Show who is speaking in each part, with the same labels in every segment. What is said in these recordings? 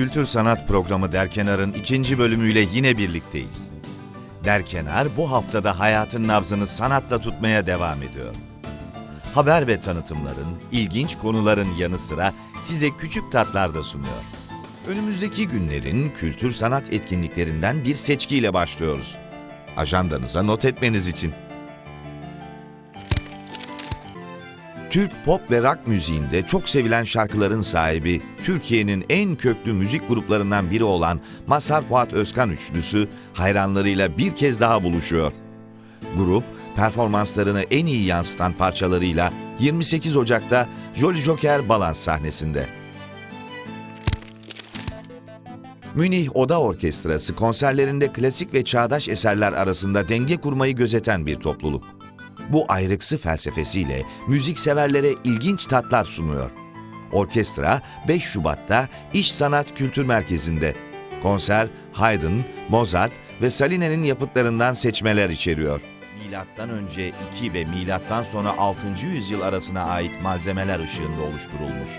Speaker 1: Kültür Sanat Programı Derkenar'ın ikinci bölümüyle yine birlikteyiz. Derkenar bu haftada hayatın nabzını sanatla tutmaya devam ediyor. Haber ve tanıtımların, ilginç konuların yanı sıra size küçük tatlar da sunuyor. Önümüzdeki günlerin kültür sanat etkinliklerinden bir seçkiyle başlıyoruz. Ajandanıza not etmeniz için. Türk pop ve rock müziğinde çok sevilen şarkıların sahibi, Türkiye'nin en köklü müzik gruplarından biri olan Mazhar Fuat Özkan üçlüsü hayranlarıyla bir kez daha buluşuyor. Grup, performanslarını en iyi yansıtan parçalarıyla 28 Ocak'ta Jolly Joker Balans sahnesinde. Münih Oda Orkestrası konserlerinde klasik ve çağdaş eserler arasında denge kurmayı gözeten bir topluluk. Bu ayrıksı felsefesiyle müzik severlere ilginç tatlar sunuyor. Orkestra 5 Şubat'ta İş Sanat Kültür Merkezi'nde. Konser Haydn, Mozart ve Saline'nin yapıtlarından seçmeler içeriyor. Milattan önce 2 ve milattan sonra 6. yüzyıl arasına ait malzemeler ışığında oluşturulmuş.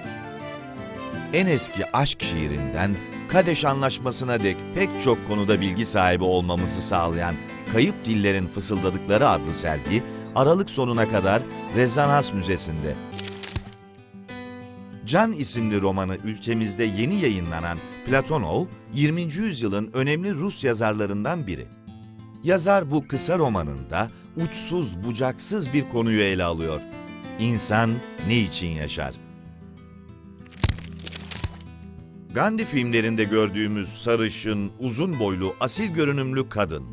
Speaker 1: En eski aşk şiirinden Kadeş Anlaşması'na dek pek çok konuda bilgi sahibi olmamızı sağlayan Kayıp Dillerin Fısıldadıkları adlı sergi Aralık sonuna kadar Rezanans Müzesi'nde. Can isimli romanı ülkemizde yeni yayınlanan Platonov, 20. yüzyılın önemli Rus yazarlarından biri. Yazar bu kısa romanında uçsuz bucaksız bir konuyu ele alıyor. İnsan ne için yaşar? Gandhi filmlerinde gördüğümüz sarışın, uzun boylu, asil görünümlü kadın.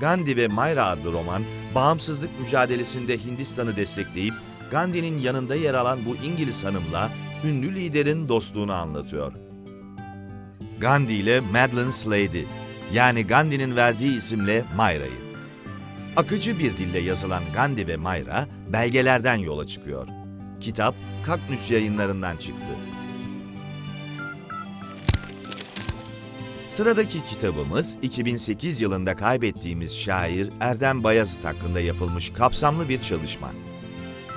Speaker 1: Gandhi ve Mayra adlı roman, bağımsızlık mücadelesinde Hindistan'ı destekleyip Gandhi'nin yanında yer alan bu İngiliz hanımla ünlü liderin dostluğunu anlatıyor. Gandhi ile Madeline Slade'i, yani Gandhi'nin verdiği isimle Mayra'yı. Akıcı bir dille yazılan Gandhi ve Mayra belgelerden yola çıkıyor. Kitap Kaknüs yayınlarından çıktı. Sıradaki kitabımız 2008 yılında kaybettiğimiz şair Erdem Bayazıt hakkında yapılmış kapsamlı bir çalışma.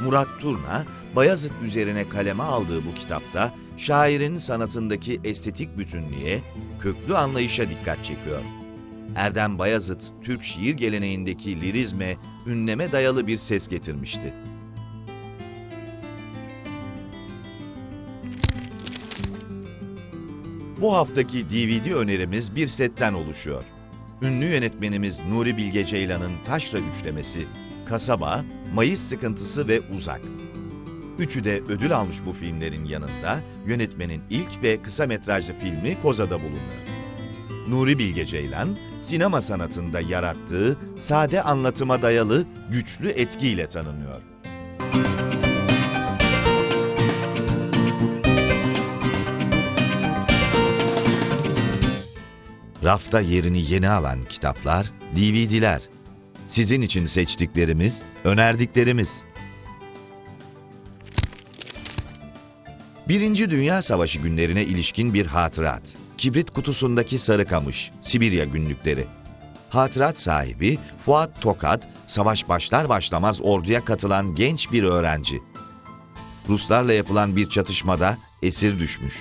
Speaker 1: Murat Turna, Bayazıt üzerine kaleme aldığı bu kitapta şairin sanatındaki estetik bütünlüğe, köklü anlayışa dikkat çekiyor. Erdem Bayazıt, Türk şiir geleneğindeki lirizme, ünleme dayalı bir ses getirmişti. Bu haftaki DVD önerimiz bir setten oluşuyor. Ünlü yönetmenimiz Nuri Bilge Ceylan'ın Taşra üçlemesi, Kasaba, Mayıs Sıkıntısı ve Uzak. Üçü de ödül almış bu filmlerin yanında yönetmenin ilk ve kısa metrajlı filmi Koza'da bulunuyor. Nuri Bilge Ceylan, sinema sanatında yarattığı sade anlatıma dayalı güçlü etkiyle tanınıyor. Rafta yerini yeni alan kitaplar, DVD'ler. Sizin için seçtiklerimiz, önerdiklerimiz. Birinci Dünya Savaşı günlerine ilişkin bir hatırat. Kibrit kutusundaki sarı kamış, Sibirya günlükleri. Hatırat sahibi Fuat Tokat, savaş başlar başlamaz orduya katılan genç bir öğrenci. Ruslarla yapılan bir çatışmada esir düşmüş.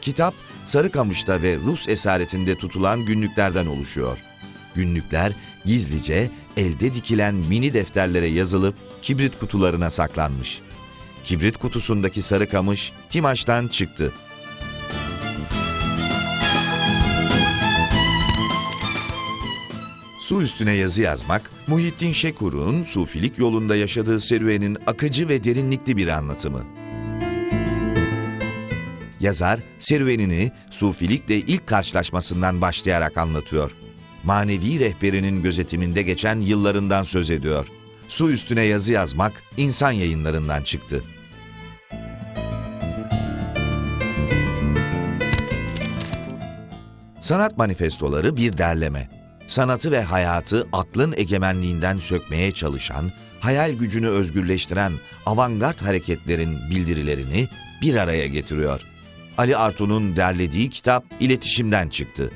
Speaker 1: Kitap, Sarıkamış'ta ve Rus esaretinde tutulan günlüklerden oluşuyor. Günlükler gizlice elde dikilen mini defterlere yazılıp kibrit kutularına saklanmış. Kibrit kutusundaki Sarıkamış Timaş'tan çıktı. Su üstüne yazı yazmak, Muhittin Şekur'un sufilik yolunda yaşadığı serüvenin akıcı ve derinlikli bir anlatımı. Yazar, serüvenini sufilikle ilk karşılaşmasından başlayarak anlatıyor. Manevi rehberinin gözetiminde geçen yıllarından söz ediyor. Su üstüne yazı yazmak insan yayınlarından çıktı. Sanat manifestoları bir derleme. Sanatı ve hayatı aklın egemenliğinden sökmeye çalışan, hayal gücünü özgürleştiren avantgard hareketlerin bildirilerini bir araya getiriyor. Ali Artu'nun derlediği kitap iletişimden çıktı.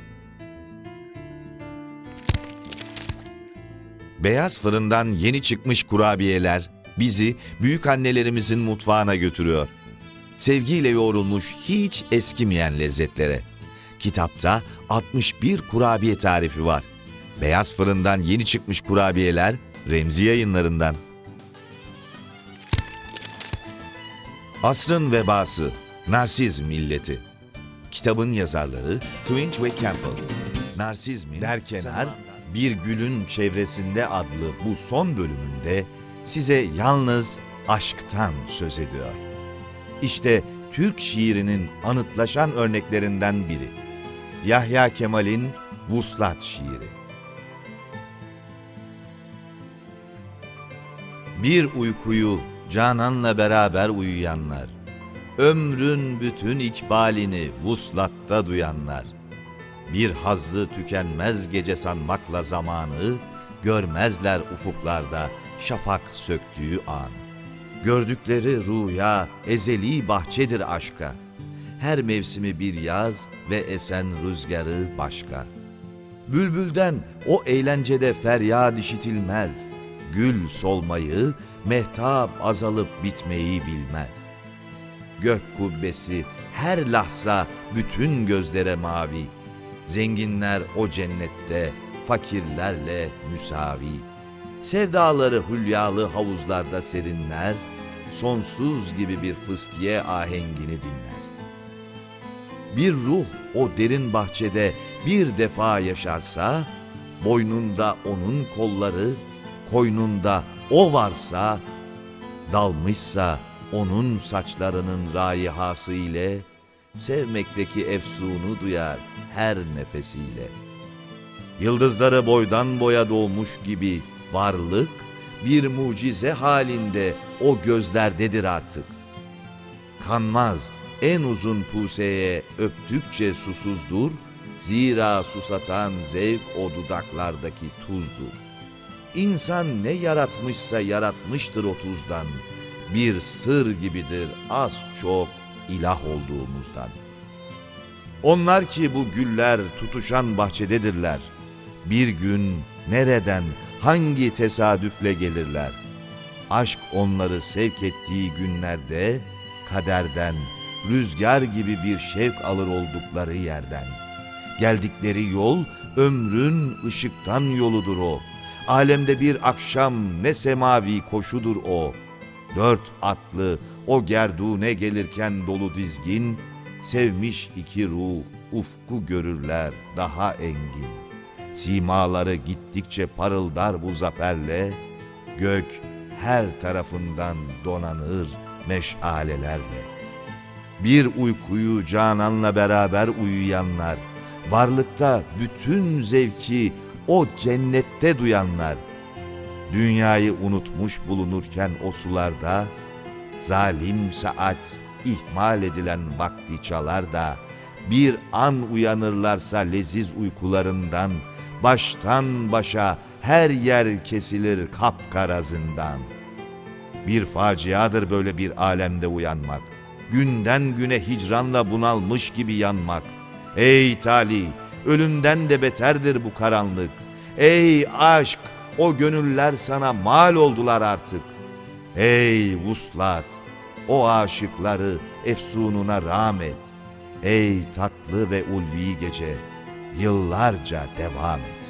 Speaker 1: Beyaz fırından yeni çıkmış kurabiyeler bizi büyük annelerimizin mutfağına götürüyor. sevgiyle yoğrulmuş hiç eskimeyen lezzetlere. Kitapta 61 kurabiye tarifi var. Beyaz fırından yeni çıkmış kurabiyeler Remzi yayınlarından. Asrın Vebası, Narsizm Milleti. Kitabın yazarları Twinch ve Campbell. Narsizmin derkenar bir gülün çevresinde adlı bu son bölümünde size yalnız aşktan söz ediyor. İşte Türk şiirinin anıtlaşan örneklerinden biri. Yahya Kemal'in Vuslat şiiri. Bir uykuyu Canan'la beraber uyuyanlar, ömrün bütün ikbalini vuslatta duyanlar, bir hazzı tükenmez gece sanmakla zamanı, görmezler ufuklarda şafak söktüğü an. Gördükleri rüya ezeli bahçedir aşka. Her mevsimi bir yaz ve esen rüzgarı başka. Bülbülden o eğlencede feryat işitilmez. Gül solmayı, mehtap azalıp bitmeyi bilmez. Gök kubbesi her lahza bütün gözlere mavi. Zenginler o cennette fakirlerle müsavi. Sevdaları hülyalı havuzlarda serinler, sonsuz gibi bir fıskiye ahengini dinler. Bir ruh o derin bahçede bir defa yaşarsa, boynunda onun kolları, koynunda o varsa, dalmışsa onun saçlarının rayihası ile, sevmekteki efsunu duyar her nefesiyle. Yıldızları boydan boya doğmuş gibi varlık, bir mucize halinde o gözlerdedir artık. Kanmaz en uzun puseye öptükçe susuzdur, zira susatan zevk o dudaklardaki tuzdur. İnsan ne yaratmışsa yaratmıştır o tuzdan, bir sır gibidir az çok ilah olduğumuzdan. Onlar ki bu güller tutuşan bahçededirler. Bir gün nereden, hangi tesadüfle gelirler? Aşk onları sevk ettiği günlerde kaderden, rüzgar gibi bir şevk alır oldukları yerden. Geldikleri yol ömrün ışıktan yoludur o. Alemde bir akşam ne semavi koşudur o. Dört atlı o gerdune gelirken dolu dizgin, sevmiş iki ruh ufku görürler daha engin. Simaları gittikçe parıldar bu zaferle, gök her tarafından donanır meşalelerle. Bir uykuyu cananla beraber uyuyanlar, varlıkta bütün zevki o cennette duyanlar, dünyayı unutmuş bulunurken o sularda, zalim saat ihmal edilen vakti çalar da, bir an uyanırlarsa leziz uykularından, baştan başa her yer kesilir kapkara zindan. Bir faciadır böyle bir alemde uyanmak. Günden güne hicranla bunalmış gibi yanmak. Ey tali, ölümden de beterdir bu karanlık. Ey aşk, o gönüller sana mal oldular artık. Ey vuslat, o aşıkları efsununa rağmet. Ey tatlı ve ulvi gece, yıllarca devam et.